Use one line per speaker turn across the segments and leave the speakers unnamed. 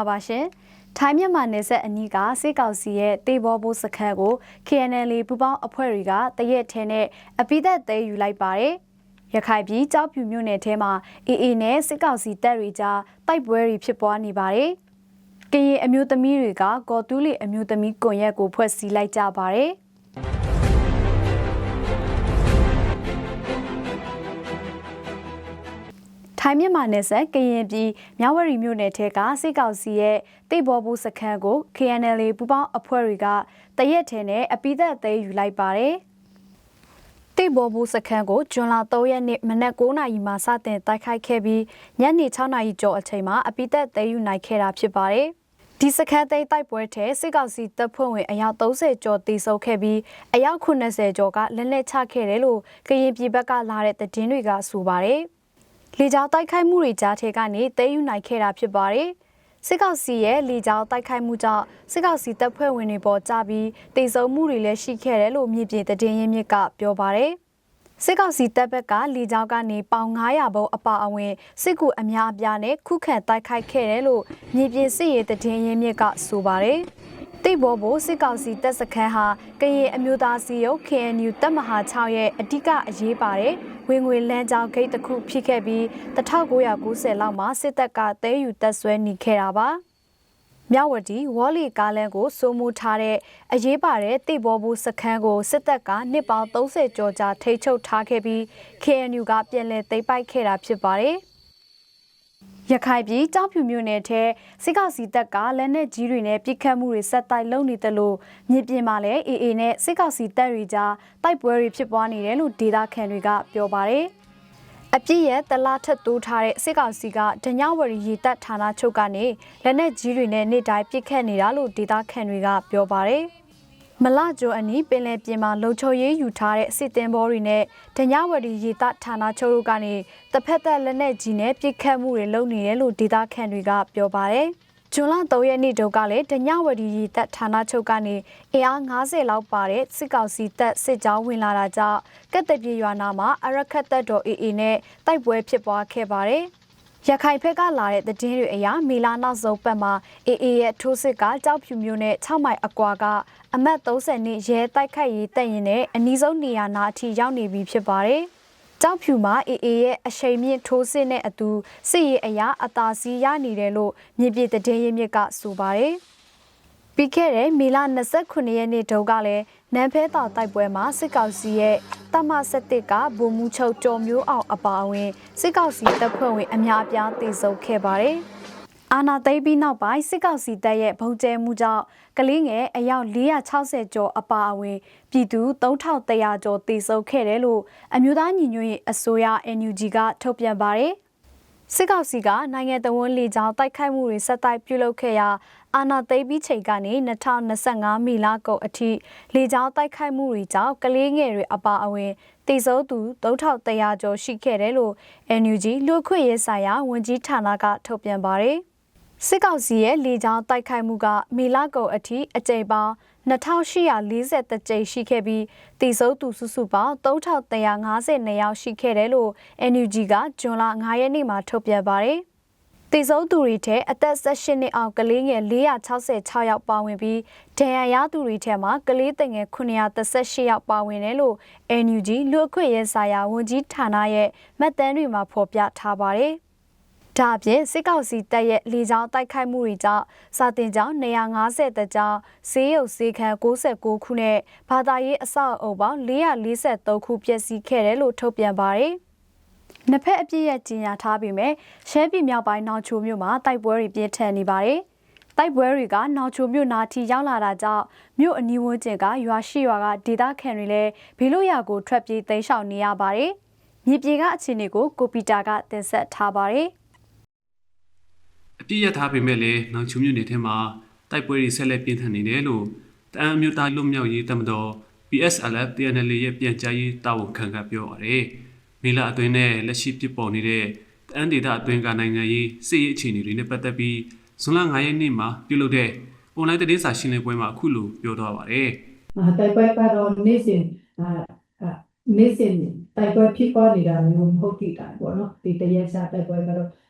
္ဂလာပါရှင်။ထိုင်းမြန်မာနယ်စပ်အနီးကစစ်ကောင်စီရဲ့တေဘောဘိုးစခန်းကို KNL ပူပေါင်းအဖွဲ့တွေကတရက်ထဲနဲ့အပိသက်သိမ်းယူလိုက်ပါတယ်။ရခိုင်ပြည်ကြောက်ဖြူမြို့နယ်ထဲမှာ AA နဲ့စစ်ကောင်စီတပ်တွေကြားတိုက်ပွဲတွေဖြစ်ပွားနေပါတယ်။ကရင်အမျိုးသမီးတွေကကော်တူးလီအမျိုးသမီးကွန်ရက်ကိုဖွဲ့စည်းလိုက်ကြပါတယ်။ ထိုင်းမြန်မာနယ်စပ်ကရင်ပြည်မြဝတီမြို့နယ်ထဲကစစ်ကောင်စီရဲ့တိတ်ဘောဘူးစခန်းကို KNL ပူပေါင်းအဖွဲ့တွေကတရက်ထဲနဲ့အပိသက်သိမ်းယူလိုက်ပါတယ်။တိတ်ဘောဘူးစခန်းကိုဂျွန်လာ3ရက်နေ့မနက်9:00နာရီမှာစတင်တိုက်ခိုက်ခဲ့ပြီးညနေ6:00နာရီကျော်အချိန်မှာအပိသက်သိမ်းယူနိုင်ခဲ့တာဖြစ်ပါတယ်။ဒီစခန်းသိမ်းတိုက်ပွဲထဲစစ်ကောင်စီတပ်ဖွဲ့ဝင်အယောက်30ကျော်တေဆုံးခဲ့ပြီးအယောက်80ကျော်ကလက်လက်ချခဲ့တယ်လို့ကရင်ပြည်ဘက်ကလာတဲ့သတင်းတွေကဆိုပါတယ်။ လေကြောင်းတိုက်ခိုက်မှုတွေကြားထဲကနေသိမ်းယူနိုင်ခဲ့တာဖြစ်ပါတယ်။စစ်ကောင်စီရဲ့လေကြောင်းတိုက်ခိုက်မှုကြောင့်စစ်ကောင်စီတပ်ဖွဲ့ဝင်တွေပေါ်ကြပြီးတေဆုံးမှုတွေလည်းရှိခဲ့တယ်လို့မြေပြင်သတင်းရင်းမြစ်ကပြောပါတယ်။စစ်ကောင်စီတပ်ဘက်ကလေကြောင်းကနေပေါင်900ဘုံအပါအဝင်စစ်ကူအများအပြားနဲ့ခုခံတိုက်ခိုက်ခဲ့တယ်လို့မြေပြင်စစ်ရေးသတင်းရင်းမြစ်ကဆိုပါတယ်။ တိတ်ဘောဘိုစစ်ကောင်စီတပ်စခန်းဟာကရင်အမျိုးသားစီရုပ် KNU တပ်မဟာ6ရဲ့အဓိကအရေးပါတဲ့ဝင်ငွေလမ်းကြောင်းဂိတ်တစ်ခုဖြစ်ခဲ့ပြီး1990လောက်မှာစစ်တပ်ကတဲယူတပ်ဆွဲနေခဲ့တာပါမြဝတီဝေါ်လီကားလန်ကိုစိုးမိုးထားတဲ့အရေးပါတဲ့တိတ်ဘောဘူးစခန်းကိုစစ်တပ်ကနှစ်ပေါင်း30ကျော်ကြာထိန်းချုပ်ထားခဲ့ပြီး KNU ကပြန်လည်သိမ်းပိုက်ခဲ့တာဖြစ်ပါတယ်။ ရခိုင်ပြည်ကြောက်ဖြူမြို့နယ်ထဲစစ်ကောင်စီတပ်ကလက်နက်ကြီးတွေနဲ့ပစ်ခတ်မှုတွေဆက်တိုက်လုပ်နေတယ်လို့မြေပြင်မှာလည်း AA နဲ့စစ်ကောင်စီတပ်တွေကြားတိုက်ပွဲတွေဖြစ်ပွားနေတယ်လို့ဒေသခံတွေကပြောပါတယ်။အပြည့်ရဲ့တလားထက်တိုးထားတဲ့စစ်ကောင်စီကဒညဝရီရေတပ်ဌာနချုပ်ကနေလက်နက်ကြီးတွေနဲ့နေ့တိုင်းပစ်ခတ်နေတာလို့ဒေသခံတွေကပြောပါတယ်။ မလကြိုအနီးပင်လယ်ပြင်မှာလုံခြုံရေးယူထားတဲ့စစ်တင်ဘောတွေနဲ့ဒညဝတီရေတပ်ဌာနချုပ်တို့ကနေတစ်ဖက်သက်လက်နက်ကြီးနဲ့ပစ်ခတ်မှုတွေလုပ်နေတယ်လို့ဒေသခံတွေကပြောပါတယ်။ဇွန်လ3ရက်နေ့တုန်းကလည်းဒညဝတီရေတပ်ဌာနချုပ်ကနေအင်အား90လောက်ပါတဲ့စစ်ကောင်စီတပ်စစ်ကြောင်းဝင်လာတာကြောင့်ကက်တပြေရွာနာမှာအရခတ်တပ်တော် AA နဲ့တိုက်ပွဲဖြစ်ပွားခဲ့ပါတယ်။ ရခိုင်ဘက်ကလာတဲ့သတင်းတွေအရမီလာနောက်ဆုံးပတ်မှာအေအေရဲ့ထိုးစစ်ကကြောက်ဖြူမျိုးနဲ့6မိုင်အကွာကအမတ်30နှစ်ရဲတိုက်ခိုက်ရေးတပ်ရင်နဲ့အနီးဆုံးနေရာနာအထိရောက်နေပြီဖြစ်ပါတယ်။ကြောက်ဖြူမှာအေအေရဲ့အချိန်မြင့်ထိုးစစ်နဲ့အတူစစ်ရေးအရာအသာစီးရနေတယ်လို့မြေပြည်သတင်းရင်းမြစ်ကဆိုပါတယ်။ ပြီးခဲ့တဲ့မေလ29ရက်နေ့တုန်းကလည်းနန်းဖဲတောင်တိုက်ပွဲမှာစစ်ကောင်စီရဲ့တမဆက်တစ်ကဗိုလ်မှူးချုပ်ကျော်မျိုးအောင်အပါအဝင်စစ်ကောင်စီတပ်ဖွဲ့ဝင်အများအပြားတေဆုံးခဲ့ပါတယ်။အာနာသိပြီးနောက်ပိုင်းစစ်ကောင်စီတပ်ရဲ့ဗုံးကျဲမှုကြောင့်ကလေးငယ်အယောက်460ကျော်အပါအဝင်ပြည်သူ3100ကျော်တေဆုံးခဲ့တယ်လို့အမျိုးသားညီညွတ်ရေးအစိုးရ NUG ကထုတ်ပြန်ပါတယ်။ စစ်ကောင်စီကနိုင်ငံတော်ဝန်လေကြောင်းတိုက်ခိုက်မှုတွေဆက်တိုက်ပြုလုပ်ခဲ့ရာအာဏာသိမ်းပြီးချိန်ကနေ2025မီလကုန်အထိလေကြောင်းတိုက်ခိုက်မှုတွေကြောင့်ကလေးငယ်တွေအပါအဝင်တည်ဆုံးသူ3100ကျော်ရှိခဲ့တယ်လို့ NUG လူခွင့်ရေးဆိုင်ရာဝန်ကြီးဌာနကထုတ်ပြန်ပါတယ်။ စစ်ကောင်စီရဲ့လေကြောင်းတိုက်ခိုက်မှုကမီလကုန်အထိအကြိမ်ပေါင်း2840ကြိမ်ရှိခဲ့ပြီးတည်ဆုံးသူစုစုပေါင်း3152ယောက်ရှိခဲ့တယ်လို့ NUG ကဇွန်လ9ရက်နေ့မှာထုတ်ပြန်ပါတယ်။တည်ဆုံးသူတွေထဲအသက်18နှစ်အောက်ကလေးငယ်466ယောက်ပါဝင်ပြီးဒဏ်ရာရသူတွေထဲမှာကလေးငယ်938ယောက်ပါဝင်တယ်လို့ NUG လူ့အခွင့်အရေးဆိုင်ရာဝန်ကြီးဌာနရဲ့မှတ်တမ်းတွေမှာဖော်ပြထားပါတယ်။ ဒါအပြင်စစ်ကောင်စီတပ်ရဲ့လေကြောင်းတိုက်ခိုက်မှုတွေကြောင့်စာတင်ကျောင်း150တကျောင်းဈေးရုပ်ဈေးခန်း69ခုနဲ့ဘာသာရေးအဆောက်အအုံပေါင်း443ခုပျက်စီးခဲ့တယ်လို့ထုတ်ပြန်ပါတယ်။နှစ်ဖက်အပြည့်ရဲ့ကြီးညာထားပြီးမြဲရှဲပြည်မြောက်ပိုင်းနောင်ချိုမြို့မှာတိုက်ပွဲတွေပြင်းထန်နေပါတယ်။တိုက်ပွဲတွေကနောင်ချိုမြို့နာထီရောက်လာတာကြောင့်မြို့အနီးဝန်းကျင်ကရွာရှိရွာကဒေသခံတွေလည်းဘေးလွတ်ရာကိုထွက်ပြေးတိမ်းရှောင်နေရပါတယ်။မြေပြေကအခြေအနေကိုကိုပီတာကတင်ဆက်ထားပါတယ်။
အပြည့်ရထားပေမဲ့လည်းနောင်ချုံမြို့နယ်ထဲမှာတိုက်ပွဲတွေဆက်လက်ပြင်းထန်နေတယ်လို့တအံမျိုးသားလွတ်မြောက်ရေးတမတော် PSLF TNL ရဲ့ပြန်ကြားရေးတာဝန်ခံကပြောပါတယ်။မေလအတွင်းနဲ့လက်ရှိဖြစ်ပေါ်နေတဲ့တအံဒေသအတွင်းကနိုင်ငံရေးစစ်ရေးအခြေအနေတွေနဲ့ပတ်သက်ပြီးဇွန်လ9ရက်နေ့မှာပြုလုပ်တဲ့ online သတင်းစာရှင်းလင်းပွဲမှာအခုလိုပြောသွားပါတယ်။
အာတိုက်ပွဲကတော့နေ့စဉ်အာနေ့စဉ်တိုက်ပွဲဖြစ်ပေါ်နေတာမျိုးမဟုတ်တိတာပေါ့နော်။ဒီတရက်စားတိုက်ပွဲကတော့အာ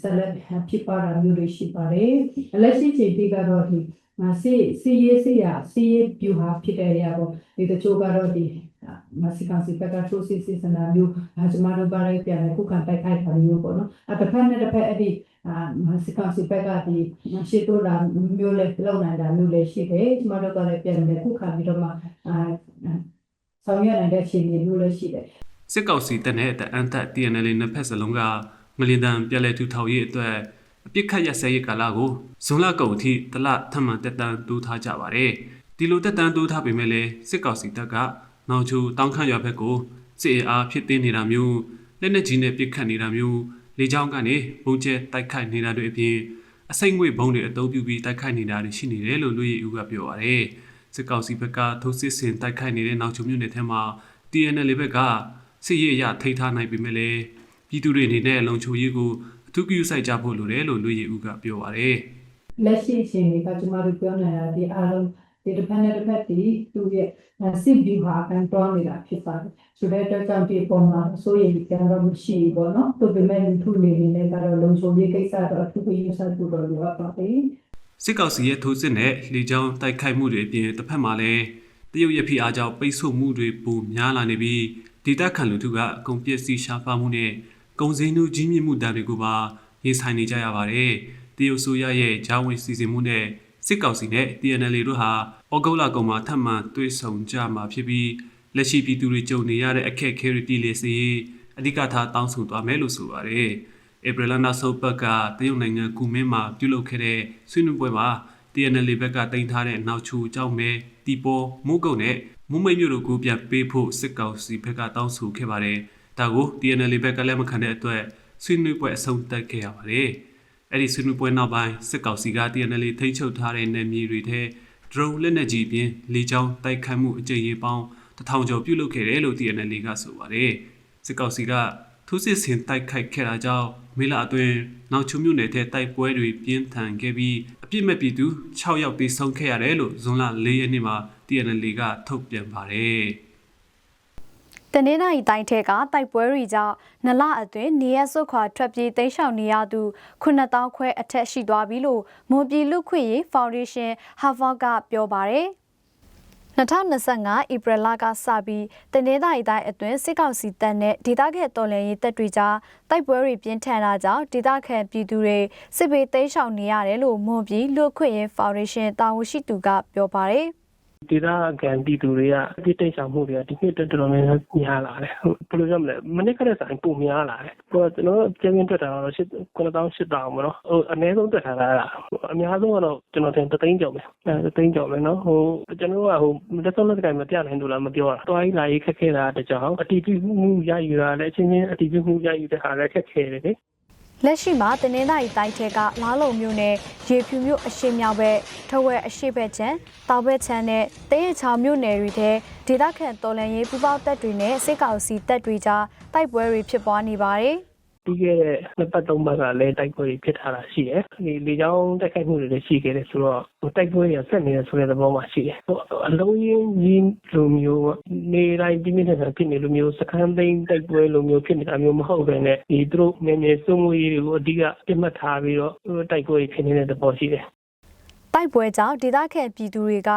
ဆက်လက်ဖြစ်ပါတာမျိုးတွေရှိပါတယ်လက်ရှိချိန်ဒီကတော့ဒီမစီစီရေးစီရစီရေးပြူဟာဖြစ်တဲ့နေရာပေါ့ဒီတချို့ကတော့ဒီမစီကန်စီပက်ကထိုးစီစီစနာမျိုးအာကျမတို့ပါလိုက်ပြန်ခုခံတိုက်ခိုက်တာမျိုးပေါ့နော်အတစ်ဖက်နဲ့တစ်ဖက်အဲ့ဒီအာမစီကန်စီပက်ကဒီရှေ့တိုးလာမျိုးလေးလောက်နိုင်တာမျိုးလေးရှိတယ်ကျမတို့ကလည်းပြန်တယ်ခုခံပြီးတော့မှအာဆောင်ရွက်နိုင်တဲ့အခြေအနေမျိုးလေးရှိတယ်
စစ်ကောင်စီတပ်နဲ့တအန်တပ် TNL နှစ်ဖက်စလုံးက ငလင်တန်ပြက်လက်ထူထောင်ရေးအတွက်အပြစ်ခတ်ရစဲရေးကာလကိုဇွန်လကုန်အထိတလထပ်မံတက်တန်းတိုးထားကြပါတယ်။ဒီလိုတက်တန်းတိုးထားပေမဲ့လည်းစစ်ကောင်စီတပ်ကနောက်ချူတောင်းခန့်ရွာဘက်ကိုစစ်အင်အားဖြစ်သိနေတာမျိုးလက်နက်ကြီးနဲ့ပစ်ခတ်နေတာမျိုးလေကြောင်းကနေပုံကျဲတိုက်ခိုက်နေတာတွေအပြင်အစိမ့်ငွေဘုံတွေအသုံးပြုပြီးတိုက်ခိုက်နေတာတွေရှိနေတယ်လို့လူရည်ဦးကပြောပါတယ်။စစ်ကောင်စီဘက်ကထိုးစစ်ဆင်တိုက်ခိုက်နေတဲ့နောက်ချုံမြို့နယ်ထဲမှာ TNL ဘက်ကစစ်ရေးအရထိထားနိုင်ပေမဲ့လည်း ပြည်သူတွေအနေနဲ့လုံခြုံရေးကိုအထူးပြုစိုက်ကြဖို့လိုတယ်လို့လူရည်ဦးကပြောပါတယ်
လက်ရှိအချိန်တွေကကျမတို့ပြောနေတာဒီအားလုံးဒီတစ်ဖက်နဲ့တစ်ဖက်ဒီသူရဲ့စစ်ဗျူဟာကန်တော်နေတာဖြစ်ပါတယ်ဆိုတဲ့အတွက်ကြောင့်ဒီပုံမှာစိုးရိမ်ကြတော့မရှိဘူးပေါ့နော်သူပေမဲ့လူထုနေနေနဲ့ကတော့လုံခြုံရေးကိစ္စတော့အထူးပြုစိုက်ဖို့တော့လိုအပ်ပါတယ်။
စစ်ကောင်စီရဲ့ထိုးစစ်နဲ့လေကြောင်းတိုက်ခိုက်မှုတွေအပြင်တစ်ဖက်မှာလည်းတရုတ်ရဲ့ဖိအားကြောင့်ပိတ်ဆို့မှုတွေပိုများလာနေပြီးဒေသခံလူထုကအကုန်ပစ္စည်းရှားပါမှုနဲ့ ကုန်စည်နှုန်းကြီးမြင့်မှုတန်တွေကိုပါရင်ဆိုင်နေကြရပါတယ်။တရုတ်ဆိုရရဲ့ဂျာဝင်စီစဉ်မှုနဲ့စစ်ကောင်စီနဲ့ TNL တို့ဟာဩဂုတ်လကုန်မှာထပ်မံတွေ့ဆုံကြမှာဖြစ်ပြီးလက်ရှိပြည်သူတွေကြုံနေရတဲ့အခက်အခဲတွေပြည်လည်စေရေးအဓိကထားတောင်းဆိုသွားမယ်လို့ဆိုပါတယ်။ဧပြီလနောက်ဆုံးပတ်ကတရုတ်နိုင်ငံကူမင်းမှာပြုလုပ်ခဲ့တဲ့ဆွေးနွေးပွဲမှာ TNL ဘက်ကတင်ထားတဲ့နောက်ချူကြောင့်ပဲတီပေါ်မိုးကုတ်နဲ့မုံမိတ်မြို့တို့ကိုပြန်ပေးဖို့စစ်ကောင်စီဘက်ကတောင်းဆိုခဲ့ပါတယ်။ ဒါကို TNL ဘက်ကလည်းမခံတဲ့အတွက်ဆွေးနွေးပွဲအဆုံးသတ်ခဲ့ရပါတယ်။အဲ့ဒီဆွေးနွေးပွဲနောက်ပိုင်းစစ်ကောင်စီက TNL ထိန်းချုပ်ထားတဲ့နယ်မြေတွေထဲ drone လက်နက်ကြီးပြင်လေကြောင်းတိုက်ခိုက်မှုအကြိမ်ရေပေါင်းတစ်ထောင်ကျော်ပြုလုပ်ခဲ့တယ်လို့ TNL ကဆိုပါတယ်။စစ်ကောင်စီကထိုးစစ်ဆင်တိုက်ခိုက်ခဲ့တာကြောင့်မေလအတွင်းနောက်ချုံမြို့နယ်ထဲတိုက်ပွဲတွေပြင်းထန်ခဲ့ပြီးအပြစ်မဲ့ပြည်သူ6ယောက်သေဆုံးခဲ့ရတယ်လို့ဇွန်လ4ရက်နေ့မှာ TNL ကထုတ်ပြန်ပါတယ်။
တနင်္လာရီတိုင်းထက်ကတိုက်ပွဲတွေကြောင့်နလအတွင်းနေရစွတ်ခွာထွက်ပြေးတိမ်းရှောင်နေရသူ9000ခွဲအထက်ရှိသွားပြီလို့မွန်ပြည်လူ့ခွင့်ရေးဖောင်ဒေးရှင်းဟာဗတ်ကပြောပါတယ်2025ဧပြီလကစပြီးတနင်္သာရီတိုင်းအတွင်းစစ်ကောင်စီတပ်နဲ့ဒေသခံတော်လှန်ရေးတပ်တွေကြားတိုက်ပွဲတွေပြင်းထန်တာကြောင့်ဒေသခံပြည်သူတွေစစ်ဘေးတိမ်းရှောင်နေရတယ်လို့မွန်ပြည်လူ့ခွင့်ရေးဖောင်ဒေးရှင်းတာဝန်ရှိသူကပြောပါတယ်။
ဒေသခံပြည်သူတွေကဒီတိတ်ဆောင်မှုတွေကဒီနှစ်တော်တော်များများများလာတယ်ဟုတ်ဘယ်လိုပြောမလဲမနစ်ခက်တဲ့ဆိုင်ပုံများလာတယ်ဟိုကျွန်တော်ကျင်းပြတက်တာတော့8000 8000ပေါ့နော်ဟိုအနည်းဆုံးတက်ထားတာအများဆုံးကတော့ကျွန်တော်တင်တသိန်းကျော်ပဲအဲတသိန်းကျော်ပဲနော်ဟိုကျွန်တော်ကဟိုလက်ဆုံးလက်ကင်မပြနိုင်ဘူးလားမပြောတာတွားကြီးလာရေးခက်ခဲတာတကြောင်အတီးပြုမှုရယူတာလည်းအချင်းချင်းအတီးပြုမှုရယူတဲ့ဟာလည်းခက်ခဲတယ်လေ
လက်ရှိမှာတနင်္သာရီတိုင်းထက်ကလားလုံမြို့နယ်ရေဖြူမြို့အရှိမြောက်ဘက်ထဝဲအရှိဘက်ချမ်းတောင်ဘက်ချမ်းနဲ့တရဲချောင်မြို့နယ်တွေထဲဒေသခံတော်လှန်ရေးပူးပေါင်းတပ်တွေနဲ့စစ်ကောင်စီတပ်တွေကြားတိုက်ပွဲတွေဖြစ်ပွားနေပါတယ်။
ပြီးခဲ့တဲ့နှစ်ပတ်သုံးပတ်ကလည်းတိုက်ပွဲတွေဖြစ်ထားတာရှိတယ်။ဒီလေကြောင်းတိုက်ခိုက်မှုတွေလည်းရှိခဲ့တယ်ဆိုတော့ဟိုတိုက်ပွဲတွေဆက်နေတယ်ဆိုတဲ့သဘောမှရှိတယ်။ဟိုအလုံးရင်းကြီးလိုမျိုးနေတိုင်းပြင်းပြင်းထန်ထန်ဖြစ်နေလိုမျိုးစကမ်းသိန်းတိုက်ပွဲလိုမျိုးဖြစ်နေတာမျိုးမဟုတ်ဘဲနဲ့ဒီသူတို့နေနေစုံမှုရေးတွေကိုအဓိကပြတ်မှတ်ထားပြီးတော့တိုက်ပွဲတွေဖြစ်နေတဲ့သဘောရှိတယ်။
တိုက်ပွဲကြောင့်ဒေသခံပြည်သူတွေက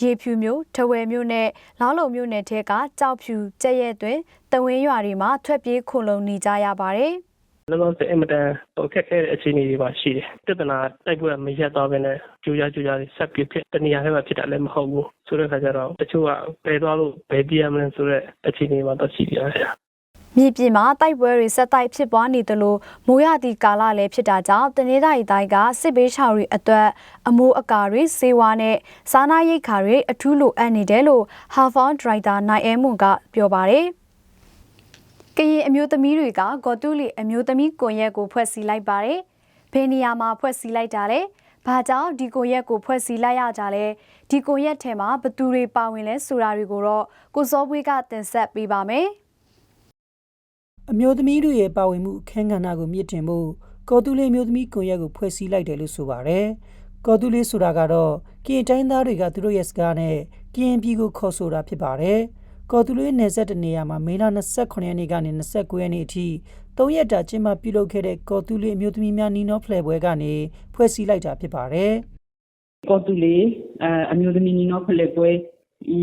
ရေဖြူမြို့ထဝယ်မြို့နဲ့လောင်းလုံမြို့နယ်ထဲကကြောက်ဖြူကြက်ရဲတွင်တဝင်းရွာတွေမှာထွက်ပြေးခုန်လုံနေကြရပါတယ်။
လောလောဆယ်အင်မတန်ဟိုခက်ခဲတဲ့အခြေအနေတွေပါရှိတယ်။ပြဿနာတိုက်ပွဲမရက်တော့ဘဲနဲ့ကြိုးကြကြိုးကြဆက်ပြဖြစ်တနေရာထဲမှာဖြစ်တာလည်းမဟုတ်ဘူး။ဆိုတဲ့ခါကျတော့တချို့ကဘယ်သွားလို့ဘယ်ပြရမလဲဆိုတဲ့အခြေအနေမှာတော့ရှိကြတယ်။
မြေပြင်မှာတိုက်ပွဲတွေဆက်တိုက်ဖြစ်ပွားနေသလိုမိုးရသည့်ကာလလည်းဖြစ်တာကြောင့်တနင်္သာရီတိုင်းကစစ်ဘေးရှောင်တွေအတွက်အမိုးအကာတွေစေဝါနဲ့စားနာရိတ်ခါတွေအထူးလိုအပ်နေတယ်လို့ဟာဖောင်းဒရိုက်တာနိုင်အဲမွန်ကပြောပါတယ်။ ကရင်အမျိုးသမီးတွေကဂေါ်တူလီအမျိုးသမီးကွန်ရက်ကိုဖွဲ့စည်းလိုက်ပါတယ်။ဘယ်နေရာမှာဖွဲ့စည်းလိုက်တာလဲ။ဘာကြောင့်ဒီကွန်ရက်ကိုဖွဲ့စည်းလိုက်ရကြလဲ။ဒီကွန်ရက်ထဲမှာဘသူတွေပါဝင်လဲဆိုတာတွေကိုတော့ကိုစောပွေးကတင်ဆက်ပေးပါမယ်။
အမျိုးသမီးတွေရဲ့ပါဝင်မှုအခမ်းကဏ္ဍကိုမြင့်တင်ဖို့ကော်တူလေးအမျိုးသမီးကွန်ရက်ကိုဖွဲ့စည်းလိုက်တယ်လို့ဆိုပါတယ်။ကော်တူလေးဆိုတာကတော့ကရင်တိုင်းသားတွေကသူတို့ရဲ့စကားနဲ့ကရင်ပြည်ကိုခေါ်ဆိုတာဖြစ်ပါတယ်။ ကော်တူလေးနယ်ဆက်တနေရာမှာမေလ29ရက်နေ့ကနေ29ရက်နေ့အထိ၃ရက်တာကျင်းပပြုလုပ်ခဲ့တဲ့ကော်တူလေးအမျိုးသမီးများနီနောဖလှယ်ပွဲကနေဖွဲ့စည်းလိုက်တာဖြစ်ပါတယ်။
ကော်တူလီအအမျိုးသမီးညီနောင်ဖလက်ပွဲ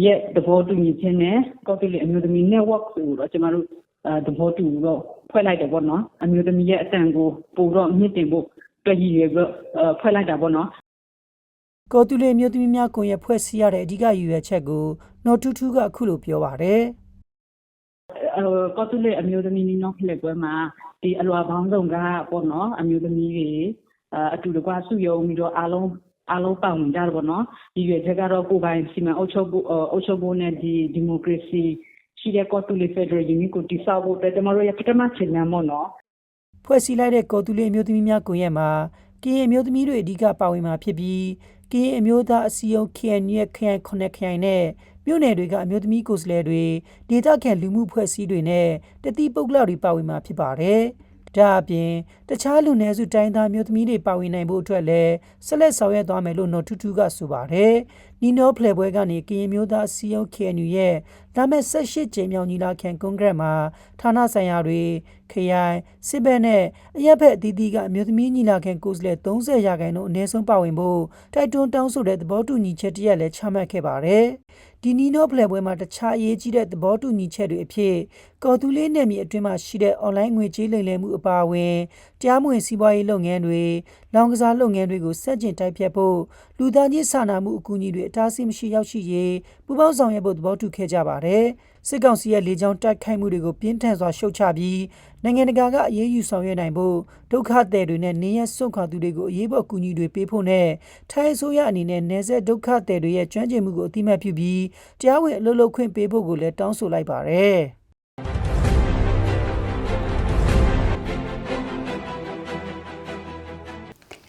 ရဲ့သဘောတူညီချက်နဲ့ကော်တူလီအမျိုးသမီး network ကိုတော့ကျမတို့အဲသဘောတူတော့ဖွဲ့လိုက်တယ်ပေါ့နော်အမျိုးသမီးရဲ့အတန်ကိုပို့တော့မြင့်တင်ဖို့တွေ့ရည်ရွယ်ပြီးတော့အဲဖွဲ့လိုက်တာပေါ့နော်
ကော်တူလေးမျိုးသမီးများကွန်ရက်ဖွဲ့စည်းရတဲ့အဓိကရည်ရွယ်ချက်ကိုနော်ထူးထူးကအခုလိုပြောပါတယ်
အဲကော်တူလီအမျိုးသမီးညီနောင်ဖလက်ပွဲမှာဒီအလွာပေါင်းစုံကပေါ့နော်အမျိုးသမီးတွေအဲအတူတကွစုယုံပြီးတော့အားလုံးအားလုံးပါဝင်ကြတယ်ပေါ့နော်ဒီရွယ်ချက်ကတော့ကိုယ်ပိုင်စီမံအုပ်ချုပ်ဖို့အအုပ်ချုပ်ဖို့နဲ့ဒီဒီမိုကရေစီရှိတဲ့ကော်တူလီဖက်ဒရယ်ယူနစ်ကိုတည်ဆောက်ဖို့အတွက်ကျမတို့ရဲ့ပထမခြေလှမ်းပေါ့နော်။
ဖွဲ့စည်းလိုက်တဲ့ကော်တူလေးအမျိုးသမီးများကွန်ရက်မှာကရင်အမျိုးသမီးတွေအဓိကပါဝင်မှာဖြစ်ပြီး ကရင်အမျိုးသားအစည်းအရုံး KNU ရဲ့ခရိုင်ခုနှစ်ခရိုင်နဲ့မြို့နယ်တွေကအမျိုးသမီးကိုယ်စားလှယ်တွေဒေသခံလူမှုဖွဲ့စည်းတွေနဲ့တတိပုဂ္ဂလတွေပါဝင်မှာဖြစ်ပါတယ်။ဒါအပြင်တခြားလူနည်းစုတိုင်းသားမျိုးသမီးတွေပါဝင်နိုင်ဖို့အတွက်လည်းဆက်လက်ဆောင်ရွက်သွားမယ်လို့နော်ထူးထူးကဆိုပါတယ်။ နီနောဖလေပွဲကနေကရင်မျိုးသားအစည်းအရုံး KNU ရဲ့ဒါမဲ့18ကြိမ်မြောက်ညီလာခံကွန်ဂရက်မှာဌာနဆိုင်ရာတွေခရိုင်စစ်ဘက်နဲ့အရက်ဘက်အသီးသီးကအမျိုးသမီးညီလာခံကိုယ်စားလှယ်30ရာခိုင်နှုန်းအနည်းဆုံးပါဝင်ဖို့တိုက်တွန်းတောင်းဆိုတဲ့သဘောတူညီချက်တရက်လည်းချမှတ်ခဲ့ပါတယ်။ဒီနီနောဖလေပွဲမှာတခြားအရေးကြီးတဲ့သဘောတူညီချက်တွေအဖြစ်ကော်တူလေးနယ်မြေအတွင်းမှာရှိတဲ့ online ငွေကြေးလိမ်လည်မှုအပါအဝင်တရားမဝင်စီးပွားရေးလုပ်ငန်းတွေလောင်ကစားလုပ်ငန်းတွေကိုစက်ကျင်တိုက်ဖြတ်ဖို့ လူသားချင်းစာနာမှုအကူအညီတွေအတားအဆီးမရှိရောက်ရှိရေးပူးပေါင်းဆောင်ရွက်ဖို့သဘောတူခဲ့ကြပါတယ်။စစ်ကောင်စီရဲ့လေကြောင်းတိုက်ခိုက်မှုတွေကိုပြင်းထန်စွာရှုတ်ချပြီးနိုင်ငံတကာကအရေးယူဆောင်ရွက်နိုင်ဖို့ဒုက္ခသည်တွေနဲ့နေရစွန့်ခွာသူတွေကိုအရေးပေါ်ကူညီတွေပေးဖို့နဲ့ထိုင်းအစိုးရအနေနဲ့နေဆက်ဒုက္ခသည်တွေရဲ့ကျွမ်းကျင်မှုကိုအသိမှတ်ပြုပြီးတရားဝင်အလုပ်လုပ်ခွင့်ပေးဖို့ကိုလည်းတောင်းဆိုလိုက်ပါတယ်။